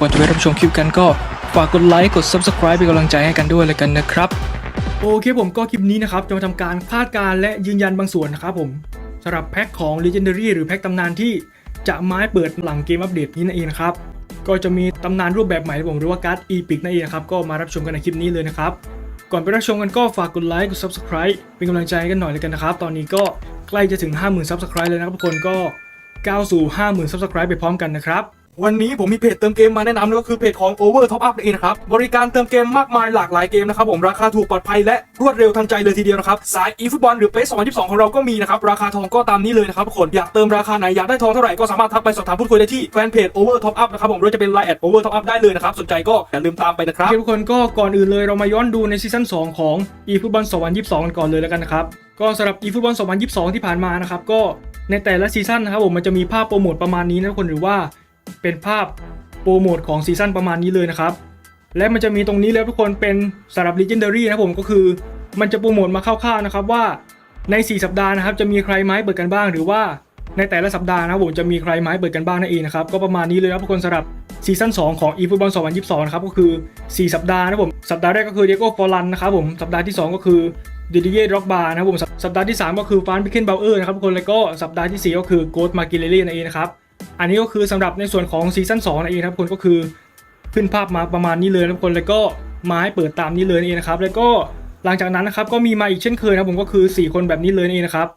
ก่อนจะไปรับชมคลิปกันก็ฝากกดไลค์กด Subscribe เป็นกำลังใจให้กันด้วยเลยกันนะครับ โอเคผมก็คลิปนี้นะครับ จะมาทำการคาดการณ์และยืนยันบางส่วนนะครับผมสำหรับแพ็คของ Legendary หรือแพ็คตำนานที่จะไม้เปิดหลังเกมอัปเดตนี้นั่นเองนครับ ก็จะมีตำนานรูปแบบใหม่ผมหรือว่าการ์ด Epic นั่นเองนครับก็มารับชมกันในคลิปนี้เลยนะครับก่อนไปรับชมกันก็ฝากกดไลค์กด Subscribe เป็นกำลังใจกันหน่อยเลยกันนะครับ ตอนนี้ก็ใกล้จะถึง 50,000 Subscribe แล้วนะครับทุกคนก็ก้าวสู่ 50,000 Subscribe ไปพร้อมกันนะครับ วันนี้ผมมีเพจเติมเกมมาแนะนำนั่นก็คือเพจของ Over Top Up นั่นเองนะครับ บริการเติมเกมมากมายหลากหลายเกมนะครับผมราคาถูกปลอดภัยและรวดเร็วทันใจเลยทีเดียวนะครับ สาย eFootball หรือ PES 2022 ของเราก็มีนะครับ ราคาทองก็ตามนี้เลยนะครับทุกคนอยากเติมราคาไหน อยากได้ทองเท่าไหร่ก็สามารถทักไปสอบถามพูดคุยได้ที่แฟนเพจ Over Top Up นะครับผมหรือจะเป็น Line แอด Over Top Up ได้เลยนะครับสนใจก็อย่าลืมตามไปนะครับทุกคนก็ก่อนอื่นเลยเรามาย้อนดูในซีซั่น2ของ eFootball 2022กันก่อนเลยแล้วกันนะครับก็สำหรับ eFootball 2022 ที่ผ่านมานะครับก็ในแต่ละซีซั่นนะครับผมมันจะมีภาพโปรโมทประมาณนี้นะคนหรือว่า เป็นภาพโปรโมทของซีซั่นประมาณนี้เลยนะครับ และมันจะมีตรงนี้แล้วทุกคนเป็นสำหรับ Legendary นะผมก็คือ มันจะโปรโมทมาคร่าวๆนะครับว่าใน 4 สัปดาห์นะครับจะมีใครไม้เปิดกันบ้าง หรือว่าในแต่ละสัปดาห์นะผมจะมีใครไม้เปิดกันบ้างนั่นเองนะครับก็ประมาณนี้เลยนะทุกคนสำหรับซีซั่น2 ของ eFootball 2022 นะครับก็คือ 4 สัปดาห์นะผมสัปดาห์แรกก็คือเดโก้ฟอรันนะครับผมสัปดาห์ที่ 2 ก็คือดิดิเย่ด็อกบาร์นะครับผมสัปดาห์ที่ 3 ก็คือฟานพิเคนเบลเออร์นะครับทุกคนแล้วก็สัปดาห์ทีสี่4 ก็คือโกดมากิเลเล่นั่นเองนะครับ อันนี้ก็คือสำหรับในส่วนของซีซั่น2นั่นเองครับทุกคนก็คือขึ้นภาพมาประมาณนี้เลยนะทุกคนแล้วก็มาให้เปิดตามนี้เลยนั่นเองนะครับแล้วก็หลังจากนั้นนะครับก็มีมาอีกเช่นเคยนะผมก็คือ 4 คนแบบนี้เลยนั่นเองนะครับ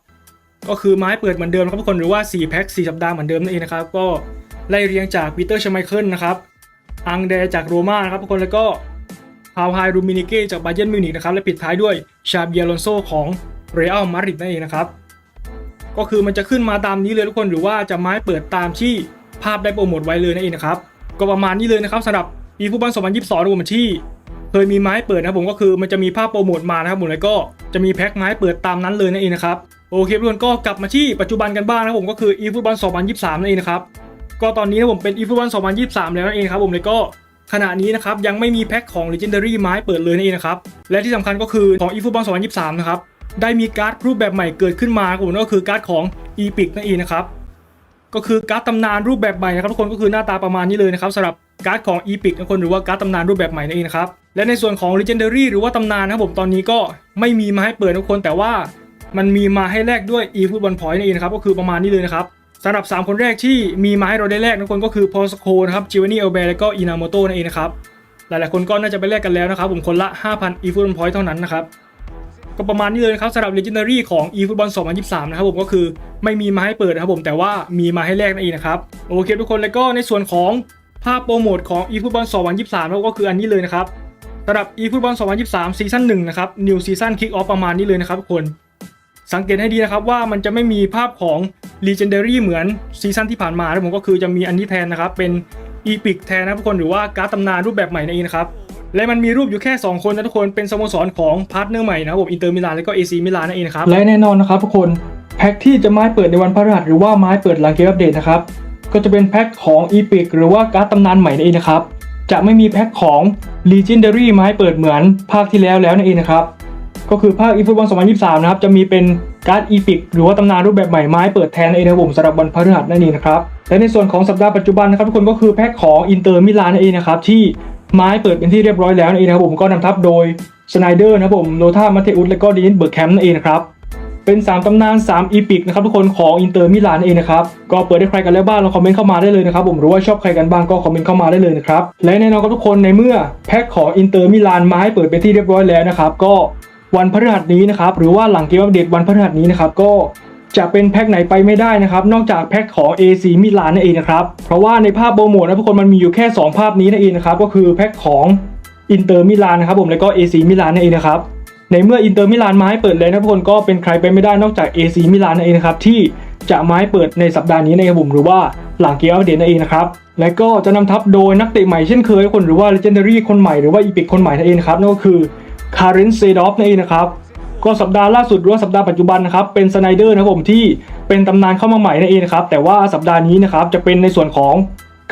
ก็คือไม้เปิดเหมือนเดิมครับทุกคนหรือว่า4แพ็ค4สัปดาห์เหมือนเดิมนั่นเองนะครับก็ไล่เรียงจากปีเตอร์ชไมเคิลนะครับอังเดจากโรม่านะครับทุกคนแล้วก็พาวไฮรูมินิเก้จากบาเยิร์นมิวนิกนะครับและปิดท้ายด้วยชาเบียลอนโซของเรอัลมาดริดนั่นเองนะครับ ก็คือมันจะขึ้นมาตามนี้เลยทุกคนหรือว่าจะไม้เปิดตามที่ภาพได้โปรโมทไว้เลยนั่นเองนะครับก็ประมาณนี้เลยนะครับสำหรับปีฟุตบอล2022รวมที่เคยมีไม้เปิดนะผมก็คือมันจะมีภาพโปรโมทมานะครับผมแล้วก็จะมีแพ็คไม้เปิดตามนั้นเลยนั่นเองนะครับโอเคทุกคนก็กลับมาที่ปัจจุบันกันบ้างนะผมก็คือ e ฟุตบอล2023นั่นเองนะครับก็ตอนนี้นะผมเป็น e ฟุตบอล2023 แล้วนั่นเองครับผมเลยก็ขณะนี้นะครับยังไม่มีแพ็คของ Legendary ไม้เปิดเลยนั่นเองนะครับและที่สำคัญก็คือของ e ฟุตบอล2023 นะครับ ได้มีการ์ดรูปแบบใหม่เกิดขึ้นมาครับผมก็คือการ์ดของ Epic นั่นเองนะครับก็คือการ์ดตำนานรูปแบบใหม่นะครับทุกคนก็คือหน้าตาประมาณนี้เลยนะครับสำหรับการ์ดของ Epic นะคนหรือว่าการ์ดตำนานรูปแบบใหม่นั่นเองครับและในส่วนของ Legendary หรือว่าตำนานนะครับผมตอนนี้ก็ไม่มีมาให้เปิดทุกคนแต่ว่ามันมีมาให้แลกด้วย eFootball Point นั่นเองนะครับก็คือประมาณนี้เลยนะครับสำหรับ 3 คนแรกที่มีมาให้เราได้แลกทุกคนก็คือพอสโคนะครับจิวานี่เอลเบร์และก็อินาโมโตนั่นเองนะครับหลายๆคนก็น่าจะไปแลกกันแล้วนะครับผมคนละ 5,000 eFootball Point เท่านั้นนะครับ ก็ประมาณนี้เลยนะครับสำหรับ Legendary ของ eFootball 2023 นะครับผมก็คือไม่มีมาให้เปิดนะครับผมแต่ว่ามีมาให้แลกนั่นเองนะครับโอเคทุกคนแล้วก็ในส่วนของภาพโปรโมทของ eFootball 2023แล้วก็คืออันนี้เลยนะครับสำหรับ eFootball 2023 ซีซั่น1นะครับ New Season Kick Off ประมาณนี้เลยนะครับทุกคนสังเกตให้ดีนะครับว่ามันจะไม่มีภาพของ Legendary เหมือนซีซั่นที่ผ่านมานะผมก็คือจะมีอันนี้แทนนะครับเป็น Epic แทนนะทุกคนหรือว่าการ์ดตำนานรูปแบบใหม่นั่นเองนะครับ และมันมีรูปอยู่แค่ 2 คนนะทุกคนเป็นสโมสรของพาร์ทเนอร์ใหม่นะครับผมอินเตอร์มิลานและก็เอซีมิลานนั่นเองนะครับและแน่นอนนะครับทุกคนแพ็คที่จะไม้เปิดในวันพฤหัสหรือว่าไม้เปิดหลังเกมอัปเดตนะครับก็จะเป็นแพ็คของ Epic หรือว่าการ์ดตำนานใหม่นั่นเองนะครับจะไม่มีแพ็คของ Legendary ไม้เปิดเหมือนภาคที่แล้วแล้วนั่นเองนะครับก็คือภาค eFootball 2023 นะครับจะมีเป็นการ์ด Epic หรือว่าตำนานรูปแบบใหม่ไม้เปิดแทนนั่นเองนะครับผมสำหรับวันพฤหัสนั่นเองนะครับและในส่วนของสัปดาห์ปัจจุบันนะครับทุกคนก็คือแพ็คของอินเตอร์มิลานนั่นเองนะครับที่ ไม้เปิดเป็นที่เรียบร้อยแล้วนั่นเองนะครับผมก็นำทัพโดยสไนเดอร์นะครับผมโลธามาเทอุสและก็ดินิสเบิร์กแคมป์นั่นเองนะครับเป็น 3ตำนาน 3 อีพิกนะครับทุกคนของอินเตอร์มิลานเองนะครับก็เปิดได้ใครกันแล้วบ้างลองคอมเมนต์เข้ามาได้เลยนะครับผมหรือว่าชอบใครกันบ้างก็คอมเมนต์เข้ามาได้เลยนะครับและแน่นอนครับทุกคนในเมื่อแพ็คของอินเตอร์มิลานมาให้เปิดเป็นที่เรียบร้อยแล้วนะครับก็วันพฤหัสนี้นะครับหรือว่าหลังเกมอัปเดตวันพฤหัสนี้นะครับก็ จะเป็นแพ็คไหนไปไม่ได้นะครับ นอกจากแพ็คของ AC มิลานนั่นเองนะครับ เพราะว่าในภาพโปรโมทนะทุกคนมันมีอยู่แค่ 2 ภาพนี้นั่นเองนะครับ ก็คือแพ็คของอินเตอร์มิลานนะครับผมแล้วก็ AC มิลานนั่นเองนะครับ ในเมื่ออินเตอร์มิลานมาให้เปิดเลยนะทุกคนก็เป็นใครไปไม่ได้นอกจาก AC มิลานนั่นเองนะครับที่จะมาให้เปิดในสัปดาห์นี้นะครับผมหรือว่าหลังเกมอัปเดตนั่นเองนะครับและก็จะนำทัพโดยนักเตะใหม่เช่นเคยคนหรือว่า Legendary คนใหม่หรือว่าอีพิกคนใหม่นั่นเองครับนั่นก็คือคาร์เรนเซดอฟนั่นเองนะครับ ก็สัปดาห์ล่าสุดหรือว่าสัปดาห์ปัจจุบันนะครับเป็นสไนเดอร์นะครับผมที่เป็นตำนานเข้ามาใหม่นั่นเองนะครับแต่ว่าสัปดาห์นี้นะครับจะเป็นในส่วนของ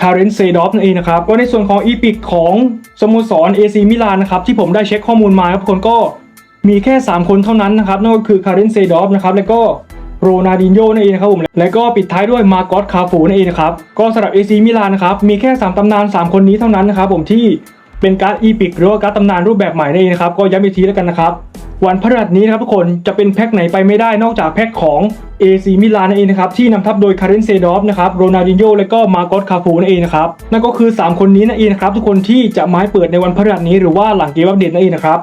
คาร์เรนเซดอฟนั่นเองนะครับก็ในส่วนของอีพิกของสโมสร AC มิลานนะครับที่ผมได้เช็คข้อมูลมาครับทุกคนก็มีแค่ 3 คนเท่านั้นนะครับนั่นก็คือคารินเซดอฟนะครับแล้วก็โรนาดินโยนั่นเองนะครับผมและก็ปิดท้ายด้วยมาโกอสคาฟูนั่นเองนะครับก็สำหรับเอซีมิลานนะครับมีแค่ 3 ตำนาน 3 คนนี้เท่านั้นนะครับผมที่เป็นการ์ดอีพิกหรือว่าการ์ดตำนานรูปแบบใหม่นั่นเองนะครับก็ย้ำอีกทีแล้วกันนะครับ วันพฤหัสนี้นะครับทุกคนจะเป็นแพ็คไหนไปไม่ได้นอกจากแพ็คของ AC มิลานนั่นเองนะครับที่นำทัพโดยคารินเซดอฟนะครับโรนัลดินโญและก็มาโกสคาฟูนั่นเองนะครับนั่นก็คือ 3 คนนี้นั่นเองนะครับทุกคนที่จะมาให้เปิดในวันพฤหัสนี้หรือว่าหลังเกมอัปเดตนั่นเองนะครับ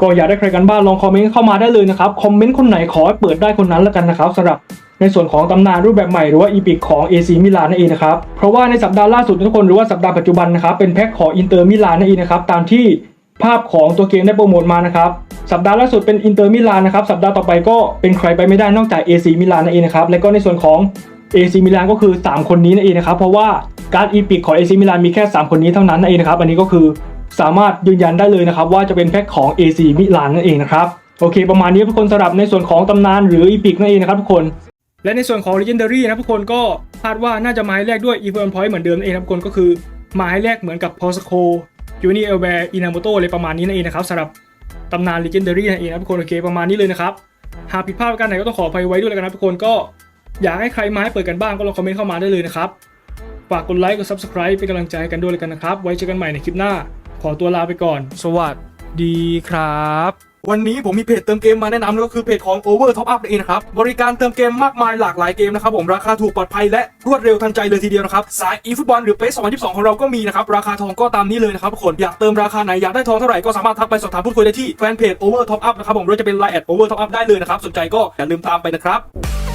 ก็อยากได้ใครกันบ้างลองคอมเมนต์เข้ามาได้เลยนะครับคอมเมนต์คนไหนขอให้เปิดได้คนนั้นล้วกันนะครับสำหรับในส่วนของตำนานรูปแบบใหม่หรือว่าอีพิกของ AC มิลานนั่นเองนะครับ เพราะว่าในสัปดาห์ล่าสุดทุกคนหรือว่าสัปดาห์ปัจจุบันนะครับเป็นแพ็คของอินเตอร์มิลานนั่นเองนะครับตามที่ภาพของตัวเกมได้โปรโมทมานะครับ สัปดาห์ล่าสุดเป็นอินเตอร์มิลานนะครับสัปดาห์ต่อไปก็เป็นใครไปไม่ได้นอกจาก AC มิลานนั่นเองนะครับและก็ในส่วนของ AC มิลานก็คือ 3 คนนี้นั่นเองนะครับเพราะว่าการอีพิกของ AC มิลานมีแค่ 3 คนนี้เท่านั้นนั่นเองนะครับอันนี้ก็คือสามารถยืนยันได้เลยนะครับว่าจะเป็นแพ็คของ AC มิลานนั่นเองนะครับโอเค ประมาณนี้ทุกคนสำหรับในส่วนของตำนานหรืออีพิกนั่นเองนะครับทุกคน และในส่วนของ Legendary นะทุกคนก็คาดว่าน่าจะมาให้แรกด้วย e v e n Point เหมือนเดิมนั่นเองทุกคนก็คือมาให้แรกเหมือนกับ p o s c o ยูนิเอลแบร์อินาโมโตอะไรประมาณนี้นั่นเองนะครับสำหรับ ตำนาน Legendary นั่นเองนะทุกคนโอเคประมาณนี้เลยนะครับ หากผิดพลาดประการไหนก็ต้องขออภัยไว้ด้วยแล้วกันนะทุกคนก็อยากให้ใครมาให้เปิดกันบ้างก็ลองคอมเมนต์เข้ามาได้เลยนะครับฝากกดไลค์กด Subscribe เป็นกำลังใจกันด้วยเลยกันนะครับ ไว้เจอกันใหม่ในคลิปหน้า ขอตัวลาไปก่อน สวัสดีครับวันนี้ผมมีเพจเติมเกมมาแนะนำนั่นก็คือเพจของ Over Top Up เองนะครับ บริการเติมเกมมากมายหลากหลายเกมนะครับผมราคาถูกปลอดภัยและรวดเร็วทันใจเลยทีเดียวนะครับ สาย eFootball หรือ PES 2022 ของเราก็มีนะครับ ราคาทองก็ตามนี้เลยนะครับทุกคนอยากเติมราคาไหน อยากได้ทองเท่าไหร่ก็สามารถทักไปสอบถามพูดคุยได้ที่แฟนเพจ Over Top Up นะครับผมหรือจะเป็น Line แอด Over Top Up ได้เลยนะครับสนใจก็อย่าลืมตามไปนะครับ